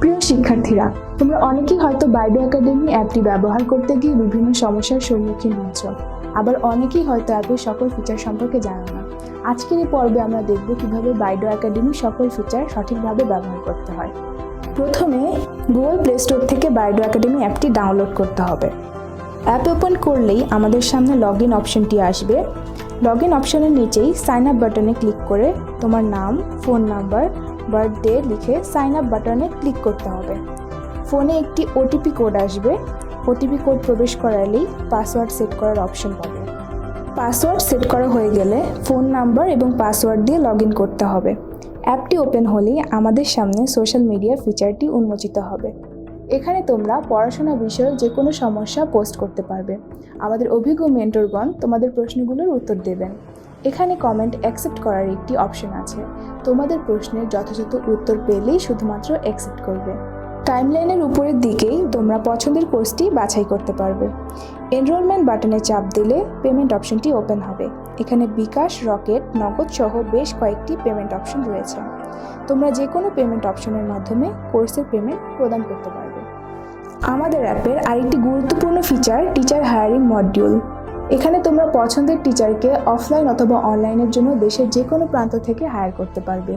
প্রিয় শিক্ষার্থীরা, তোমরা অনেকেই হয়তো বাইডো একাডেমি অ্যাপটি ব্যবহার করতে গিয়ে বিভিন্ন সমস্যার সম্মুখীন হচ্ছ আবার অনেকেই হয়তো অ্যাপের সকল ফিচার সম্পর্কে জানো না। আজকের এই পর্বে আমরা দেখব কীভাবে বাইডো একাডেমির সকল ফিচার সঠিকভাবে ব্যবহার করতে হয়। প্রথমে গুগল প্লে স্টোর থেকে বাইডো একাডেমি অ্যাপটি ডাউনলোড করতে হবে। অ্যাপ ওপেন করলেই আমাদের সামনে লগ ইন অপশনটি আসবে। লগ ইন অপশনের নিচেই সাইন আপ বাটনে ক্লিক করে তোমার নাম ফোন নাম্বার বার্থডে লিখে সাইন আপ বাটনে ক্লিক করতে হবে। ফোনে একটি ওটিপি কোড আসবে। ওটিপি কোড প্রবেশ করালেই পাসওয়ার্ড সেট করার অপশন পাবে। পাসওয়ার্ড সেট করা হয়ে গেলে ফোন নাম্বার এবং পাসওয়ার্ড দিয়ে লগ ইন করতে হবে। অ্যাপটি ওপেন হলেই আমাদের সামনে সোশ্যাল মিডিয়া ফিচারটি উন্মোচিত হবে। এখানে তোমরা পড়াশোনা বিষয়ে যে কোনো সমস্যা পোস্ট করতে পারবে। আমাদের অভিজ্ঞ মেন্টরগণ তোমাদের প্রশ্নগুলোর উত্তর দেবেন। এখানে কমেন্ট অ্যাকসেপ্ট করার একটি অপশন আছে। তোমাদের প্রশ্নের যথাযথ উত্তর পেলেই শুধুমাত্র অ্যাকসেপ্ট করবে। টাইমলাইনের উপরের দিকেই তোমরা পছন্দের কোর্সটি বাছাই করতে পারবে। এনরোলমেন্ট বাটনে চাপ দিলে পেমেন্ট অপশনটি ওপেন হবে। এখানে বিকাশ, রকেট, নগদ সহ বেশ কয়েকটি পেমেন্ট অপশন রয়েছে। তোমরা যে কোনো পেমেন্ট অপশনের মাধ্যমে কোর্সের পেমেন্ট প্রদান করতে পারবে। আমাদের অ্যাপের আরেকটি গুরুত্বপূর্ণ ফিচার টিচার হায়ারিং মডিউল এখানে তোমরা পছন্দের টিচারকে অফলাইন অথবা অনলাইনের জন্য দেশের যে কোনো প্রান্ত থেকে হায়ার করতে পারবে।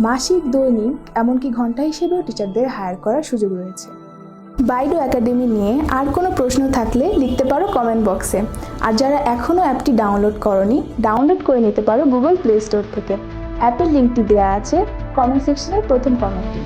মাসিক, দৈনিক, এমনকি ঘণ্টা হিসেবেও টিচারদের হায়ার করার সুযোগ রয়েছে। বাইডো একাডেমি নিয়ে আর কোনো প্রশ্ন থাকলে লিখতে পারো কমেন্ট বক্সে আর যারা এখনও অ্যাপটি ডাউনলোড করনি ডাউনলোড করে নিতে পারো গুগল প্লে স্টোর থেকে। অ্যাপের লিঙ্কটি দেওয়া আছে কমেন্ট সেকশনের প্রথম কমেন্টে